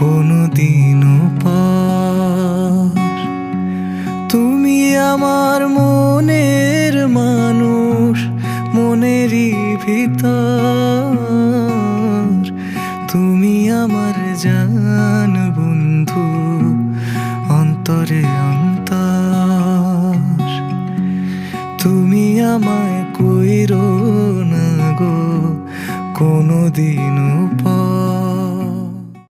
কোনো দিনও পর। তুমি আমার মনের মানুষ, মনেরই ভিতর। তুমি আমার জান বন্ধু, অন্তরে অন্তর। তুমি আমায় কইরো না গো কোনো দিনও